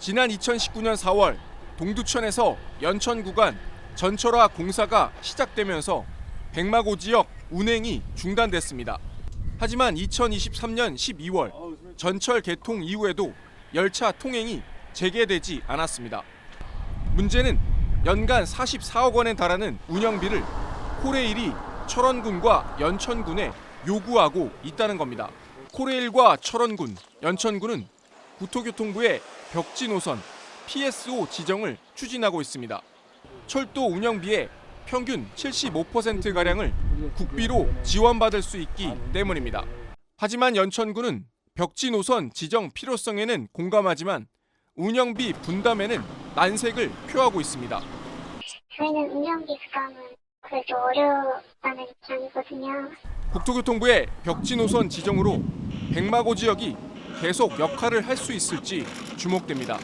지난 2019년 4월 동두천에서 연천 구간 전철화 공사가 시작되면서 백마고 지역 운행이 중단됐습니다. 하지만 2023년 12월 전철 개통 이후에도 열차 통행이 재개되지 않았습니다. 문제는 연간 44억 원에 달하는 운영비를 코레일이 철원군과 연천군에 요구하고 있다는 겁니다. 코레일과 철원군, 연천군은 국토교통부의 벽지 노선 PSO 지정을 추진하고 있습니다. 철도 운영비의 평균 75%가량을 국비로 지원받을 수 있기 때문입니다. 하지만 연천군은 벽지 노선 지정 필요성에는 공감하지만 운영비 분담에는 난색을 표하고 있습니다. 저희는 운영비 부담은 그래도 어려워하는 입장이거든요. 국토교통부의 벽지 노선 지정으로 백마고 지역이 계속 역할을 할 수 있을지 주목됩니다.